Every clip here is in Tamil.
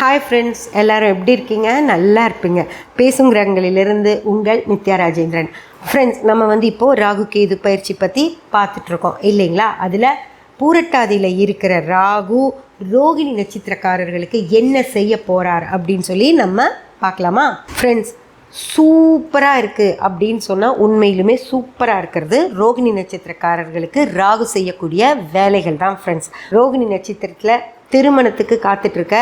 ஹாய் ஃப்ரெண்ட்ஸ் எல்லோரும் எப்படி இருக்கீங்க? நல்லா இருப்பீங்க. பேசுங்கிறங்களிலிருந்து உங்கள் நித்யா ராஜேந்திரன். ஃப்ரெண்ட்ஸ் நம்ம வந்து இப்போது ராகு கேது பயிற்சி பற்றி பார்த்துட்ருக்கோம். இல்லைங்களா? அதில் பூரட்டாதியில் இருக்கிற ராகு ரோகிணி நட்சத்திரக்காரர்களுக்கு என்ன செய்ய போகிறார் அப்படின்னு சொல்லி நம்ம பார்க்கலாமா? ஃப்ரெண்ட்ஸ் சூப்பராக இருக்குது அப்படின்னு சொன்னால் உண்மையிலுமே சூப்பராக இருக்கிறது ரோகிணி நட்சத்திரக்காரர்களுக்கு ராகு செய்யக்கூடிய வேலைகள் தான் ஃப்ரெண்ட்ஸ் ரோகிணி நட்சத்திரத்தில் திருமணத்துக்கு காத்துட்ருக்க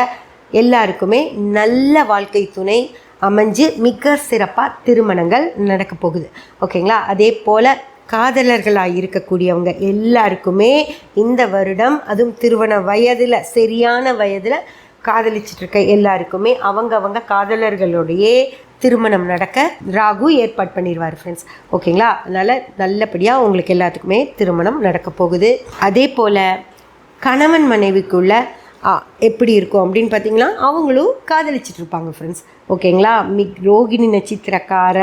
எல்லாருக்குமே நல்ல வாழ்க்கை துணை அமைஞ்சு மிக சிறப்பாக திருமணங்கள் நடக்க போகுது. ஓகேங்களா? அதே போல் காதலர்களாக இருக்கக்கூடியவங்க எல்லாருக்குமே இந்த வருடம் அதுவும் திருமண வயதில் சரியான வயதில் காதலிச்சிட்டு இருக்க எல்லாருக்குமே அவங்க அவங்க காதலர்களுடைய திருமணம் நடக்க ராகு ஏற்பாடு பண்ணிடுவார் ஃப்ரெண்ட்ஸ் ஓகேங்களா? அதனால் நல்லபடியாக உங்களுக்கு எல்லாத்துக்குமே திருமணம் நடக்க போகுது. அதே போல் கணவன் மனைவிக்குள்ள எப்படி இருக்கும் அப்படின்னு பார்த்தீங்கன்னா அவங்களும் காதலிச்சிட்டு இருப்பாங்க ஃப்ரெண்ட்ஸ் ஓகேங்களா? மிக் ரோகிணி நட்சத்திரக்கார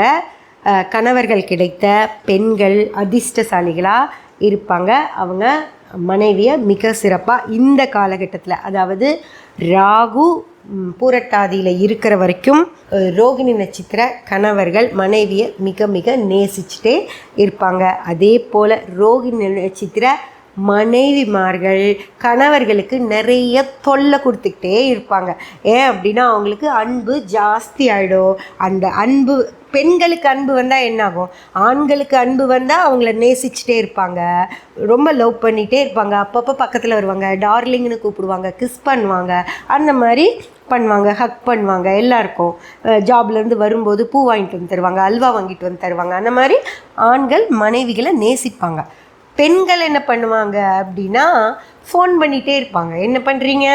கணவர்கள் கிடைத்த பெண்கள் அதிர்ஷ்டசாலிகளாக இருப்பாங்க. அவங்க மனைவியை மிக சிறப்பாக இந்த காலகட்டத்தில் அதாவது ராகு பூரட்டாதியில் இருக்கிற வரைக்கும் ரோகிணி நட்சத்திர கணவர்கள் மனைவியை மிக மிக நேசிச்சுட்டே இருப்பாங்க. அதே போல் ரோகிணி நட்சத்திர மனைவிமார்கள் கணவர்களுக்கு நிறைய தொல்லை கொடுத்துக்கிட்டே இருப்பாங்க. ஏன் அப்படின்னா அவங்களுக்கு அன்பு ஜாஸ்தி ஆகிடும் அந்த அன்பு பெண்களுக்கு அன்பு வந்தால் என்னாகும்? ஆண்களுக்கு அன்பு வந்தால் அவங்கள நேசிச்சுட்டே இருப்பாங்க. ரொம்ப லவ் பண்ணிகிட்டே இருப்பாங்க. அப்பப்போ பக்கத்தில் வருவாங்க. டார்லிங்னு கூப்பிடுவாங்க. கிஸ் பண்ணுவாங்க. அந்த மாதிரி பண்ணுவாங்க. ஹக் பண்ணுவாங்க. எல்லாருக்கும். ஜாப்லேருந்து வரும்போது பூ வாங்கிட்டு வந்து தருவாங்க. அல்வா வாங்கிட்டு வந்து தருவாங்க. அந்த மாதிரி ஆண்கள் மனைவிகளை நேசிப்பாங்க. பெண்கள் என்ன பண்ணுவாங்க அப்படின்னா ஃபோன் பண்ணிகிட்டே இருப்பாங்க. என்ன பண்ணுறீங்க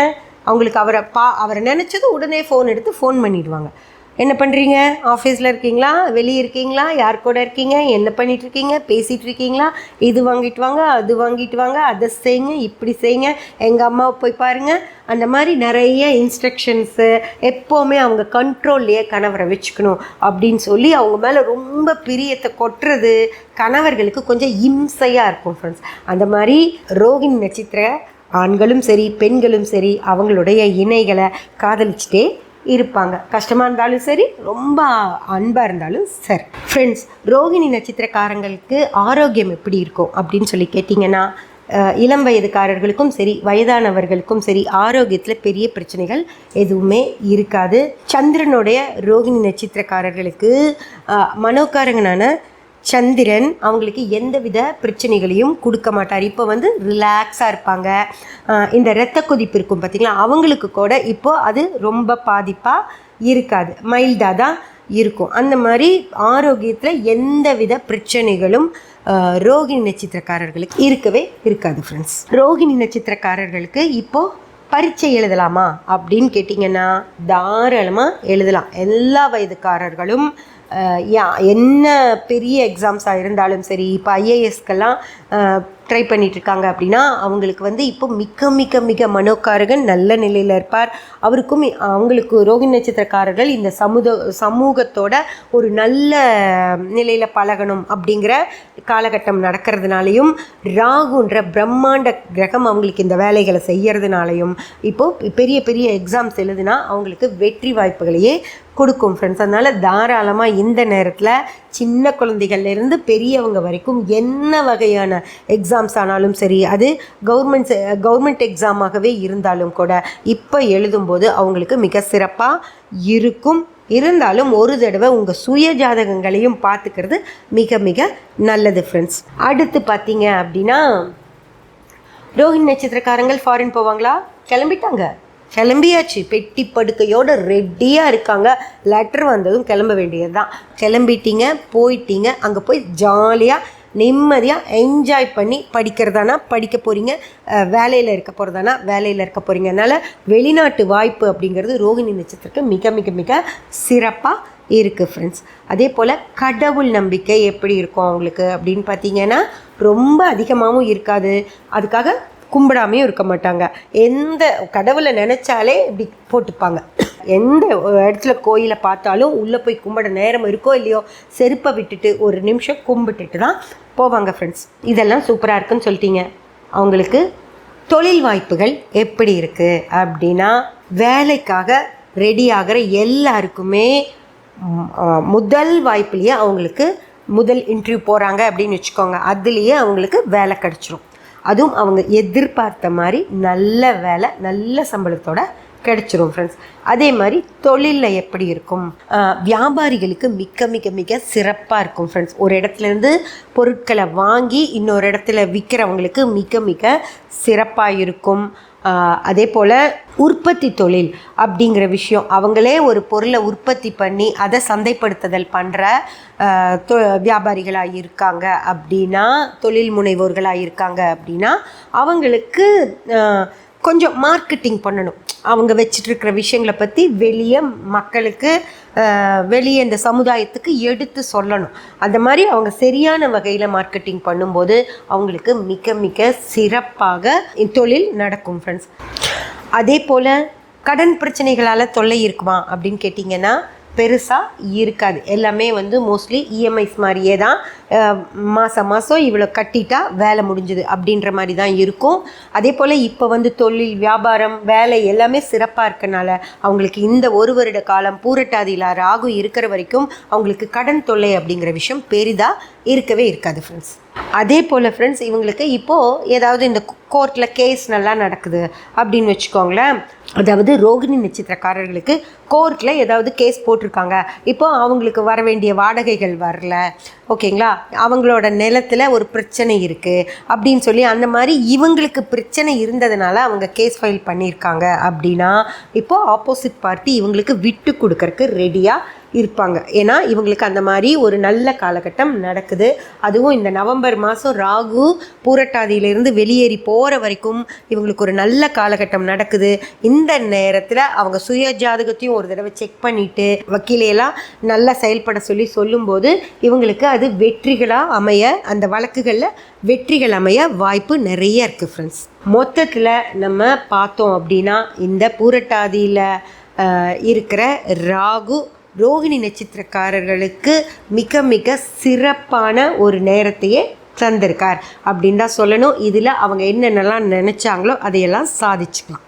அவங்களுக்கு அவரை பா அவரை நினச்சதும் உடனே ஃபோன் எடுத்து ஃபோன் பண்ணிடுவாங்க. என்ன பண்ணுறீங்க ஆஃபீஸில் இருக்கீங்களா? வெளியே இருக்கீங்களா? யார் கூட இருக்கீங்க? என்ன பண்ணிட்டு இருக்கீங்க? பேசிகிட்டு இருக்கீங்களா? இது வாங்கிட்டு வாங்க அது வாங்கிட்டு வாங்க அதை செய்யுங்க இப்படி செய்யுங்க. எங்கள் அம்மாவை போய் பாருங்கள் அந்த மாதிரி நிறைய இன்ஸ்ட்ரக்ஷன்ஸு எப்போவுமே அவங்க கண்ட்ரோல்லையே கணவரை வச்சுக்கணும் அப்படின்னு சொல்லி அவங்க மேலே ரொம்ப பிரியத்தை கொட்டுறது கணவர்களுக்கு கொஞ்சம் இம்சையாக இருக்கும் ஃப்ரெண்ட்ஸ் அந்த மாதிரி ரோகிணி நட்சத்திர ஆண்களும் சரி பெண்களும் சரி அவங்களுடைய இணைகளை காதலிச்சுட்டே இருப்பாங்க. கஷ்டமாக இருந்தாலும் சரி ரொம்ப அன்பாக இருந்தாலும் சரி. ஃப்ரெண்ட்ஸ் ரோகிணி நட்சத்திரக்காரங்களுக்கு ஆரோக்கியம் எப்படி இருக்கும் அப்படின்னு சொல்லி கேட்டிங்கன்னா இளம் வயதுக்காரர்களுக்கும் சரி வயதானவர்களுக்கும் சரி ஆரோக்கியத்தில் பெரிய பிரச்சனைகள் எதுவுமே இருக்காது. சந்திரனுடைய ரோகிணி நட்சத்திரக்காரர்களுக்கு மனோக்காரங்கனான சந்திரன் அவங்களுக்கு எந்தவித பிரச்சனைகளையும் கொடுக்க மாட்டார். இப்போ வந்து ரிலாக்ஸாக இருப்பாங்க. இந்த இரத்த கொதிப்பு இருக்கும் பார்த்திங்களா? அவங்களுக்கு கூட இப்போது அது ரொம்ப பாதிப்பாக இருக்காது. மைல்டாக தான் இருக்கும். அந்த மாதிரி ஆரோக்கியத்தில் எந்தவித பிரச்சனைகளும் ரோகிணி நட்சத்திரக்காரர்களுக்கு இருக்கவே இருக்காது ஃப்ரெண்ட்ஸ் ரோகிணி நட்சத்திரக்காரர்களுக்கு இப்போது பரீட்சை எழுதலாமா அப்படின்னு கேட்டிங்கன்னா தாராளமாக எழுதலாம். எல்லா வயதுக்காரர்களும் யா- என்ன பெரிய எக்ஸாம்ஸாக இருந்தாலும் சரி இப்போ ஐஏஎஸ்க்கெல்லாம் ட்ரை பண்ணிட்டு இருக்காங்க அப்படின்னா அவங்களுக்கு வந்து இப்போ மிக மிக மிக மனோக்காரகன் நல்ல நிலையில் இருப்பார். அவருக்கும் அவங்களுக்கு ரோகி நட்சத்திரக்காரர்கள் இந்த சமுத சமூகத்தோட ஒரு நல்ல நிலையில் பழகணும் அப்படிங்கிற காலகட்டம் நடக்கிறதுனாலையும் ராகுன்ற பிரம்மாண்ட கிரகம் அவங்களுக்கு இந்த வேலைகளை செய்கிறதுனாலையும் இப்போது பெரிய பெரிய எக்ஸாம்ஸ் எழுதுனா அவங்களுக்கு வெற்றி வாய்ப்புகளையே கொடுக்கும் ஃப்ரெண்ட்ஸ் அதனால் தாராளமாக இந்த நேரத்தில் சின்ன குழந்தைகள்லேருந்து பெரியவங்க வரைக்கும் என்ன வகையான எக்ஸாம்ஸ் ஆனாலும் சரி அது கவர்மெண்ட் கவர்மெண்ட் எக்ஸாமாகவே இருந்தாலும் கூட இப்போ எழுதும்போது அவங்களுக்கு மிக சிறப்பாக இருக்கும். இருந்தாலும் ஒரு தடவை உங்கள் சுய ஜாதகங்களையும் பார்த்துக்கிறது மிக மிக நல்லது ஃப்ரெண்ட்ஸ் அடுத்து பார்த்தீங்க அப்படின்னா ரோஹிணி நட்சத்திரக்காரங்கள் ஃபாரின் போவாங்களா? கிளம்பிட்டாங்க. கிளம்பியாச்சு. பெட்டி படுக்கையோட ரெடியாக இருக்காங்க. லெட்டர் வந்ததும் கிளம்ப வேண்டியது தான் கிளம்பிட்டீங்க போயிட்டீங்க அங்கே போய் ஜாலியாக நிம்மதியாக என்ஜாய் பண்ணி படிக்கிறதானா படிக்க போகிறீங்க வேலையில் இருக்க போகிறதானா வேலையில் இருக்க போகிறீங்க அதனால் வெளிநாட்டு வாய்ப்பு அப்படிங்கிறது ரோகிணி நட்சத்திரத்துக்கு மிக மிக மிக சிறப்பாக இருக்குது ஃப்ரெண்ட்ஸ் அதே போல் கடவுள் நம்பிக்கை எப்படி இருக்கும் அவங்களுக்கு அப்படின்னு பார்த்தீங்கன்னா ரொம்ப அதிகமாகவும் இருக்காது. அதுக்காக கும்பிடாமையும் இருக்க மாட்டாங்க. எந்த கடவுளை நினச்சாலே இப்படி போட்டுப்பாங்க. எந்த இடத்துல கோயிலை பார்த்தாலும் உள்ளே போய் கும்பிட நேரம் இருக்கோ இல்லையோ செருப்பை விட்டுட்டு ஒரு நிமிஷம் கும்பிட்டுட்டு தான் போவாங்க ஃப்ரெண்ட்ஸ் இதெல்லாம் சூப்பராக இருக்குன்னு சொல்லிட்டீங்க. அவங்களுக்கு தொழில் வாய்ப்புகள் எப்படி இருக்குது அப்படின்னா வேலைக்காக ரெடி ஆகிற எல்லாருக்குமே முதல் வாய்ப்புலேயே அவங்களுக்கு முதல் இன்டர்வியூ போகிறாங்க அப்படின்னு வச்சுக்கோங்க. அதுலேயே அவங்களுக்கு வேலை கிடச்சிரும். அதுவும் அவங்க எதிர்பார்த்த மாதிரி நல்ல வேலை நல்ல சம்பளத்தோட கிடைச்சிரும் ஃப்ரெண்ட்ஸ் அதே மாதிரி தொழிலில் எப்படி இருக்கும்? வியாபாரிகளுக்கு மிக மிக மிக சிறப்பாக இருக்கும் ஃப்ரெண்ட்ஸ் ஒரு இடத்துலேருந்து பொருட்களை வாங்கி இன்னொரு இடத்துல விற்கிறவங்களுக்கு மிக மிக சிறப்பாக இருக்கும். அதே போல் உற்பத்தி தொழில் அப்படிங்கிற விஷயம். அவங்களே ஒரு பொருளை உற்பத்தி பண்ணி அதை சந்தைப்படுத்துதல் பண்ணுற வியாபாரிகளாக இருக்காங்க அப்படின்னா தொழில் முனைவோர்களாக இருக்காங்க அப்படின்னா அவங்களுக்கு கொஞ்சம் மார்க்கெட்டிங் பண்ணணும். அவங்க வச்சிட்ருக்கிற விஷயங்களை பற்றி வெளியே மக்களுக்கு வெளியே இந்த சமுதாயத்துக்கு எடுத்து சொல்லணும். அந்த மாதிரி அவங்க சரியான வகையில் மார்க்கெட்டிங் பண்ணும்போது அவங்களுக்கு மிக மிக சிறப்பாக தொழில் நடக்கும் ஃப்ரெண்ட்ஸ் அதே போல் கடன் பிரச்சனைகளால் தொல்லை இருக்குமா அப்படின்னு கேட்டிங்கன்னா பெருசாக இருக்காது. எல்லாமே வந்து மோஸ்ட்லி இஎம்ஐஸ் மாதிரியே தான். மாதம் மாதம் இவ்வளோ கட்டிட்டா வேலை முடிஞ்சுது அப்படின்ற மாதிரி தான் இருக்கும். அதே போல் இப்போ வந்து தொழில் வியாபாரம் வேலை எல்லாமே சிறப்பாக இருக்கனால அவங்களுக்கு இந்த ஒரு வருட காலம் பூரட்டாதியில் ராகு இருக்கிற வரைக்கும் அவங்களுக்கு கடன் தொல்லை அப்படிங்கிற விஷயம் பெரிதாக இருக்கவே இருக்காது ஃப்ரெண்ட்ஸ் அதே போல் ஃப்ரெண்ட்ஸ் இவங்களுக்கு இப்போது ஏதாவது இந்த கோர்ட்டில் கேஸ் நல்லா நடக்குது அப்படின்னு வச்சுக்கோங்களேன். அதாவது ரோகிணி நட்சத்திரக்காரர்களுக்கு கோர்ட்டில் ஏதாவது கேஸ் போட்டிருக்காங்க. இப்போ அவங்களுக்கு வர வேண்டிய வாடகைகள் வரல. ஓகேங்களா? அவங்களோட நிலத்தில் ஒரு பிரச்சனை இருக்குது அப்படின்னு சொல்லி அந்த மாதிரி இவங்களுக்கு பிரச்சனை இருந்ததுனால அவங்க கேஸ் ஃபைல் பண்ணியிருக்காங்க அப்படின்னா இப்போது ஆப்போசிட் பார்ட்டி இவங்களுக்கு விட்டு கொடுக்கறக்கு ரெடியாக இருப்பாங்க. ஏன்னா இவங்களுக்கு அந்த மாதிரி ஒரு நல்ல காலகட்டம் நடக்குது. அதுவும் இந்த நவம்பர் மாதம் ராகு பூரட்டாதியிலிருந்து வெளியேறி போகிற வரைக்கும் இவங்களுக்கு ஒரு நல்ல காலகட்டம் நடக்குது. இந்த நேரத்தில் அவங்க சுய ஜாதகத்தையும் ஒரு தடவை செக் பண்ணிவிட்டு வக்கீலையெல்லாம் நல்லா செயல்பட சொல்லி சொல்லும்போது இவங்களுக்கு அது வெற்றிகளாக அமைய அந்த வழக்குகளில் வெற்றிகள் அமைய வாய்ப்பு நிறைய இருக்குது ஃப்ரெண்ட்ஸ் மொத்தத்தில் நம்ம பார்த்தோம் அப்படின்னா இந்த பூரட்டாதியில் இருக்கிற ராகு ரோகிணி நட்சத்திரக்காரர்களுக்கு மிக மிக சிறப்பான ஒரு நேரத்தையே தந்திருக்கார். அப்படின்னு தான் சொல்லணும். இதில் அவங்க என்னென்னலாம் நினச்சாங்களோ அதையெல்லாம் சாதிச்சுக்கலாம்.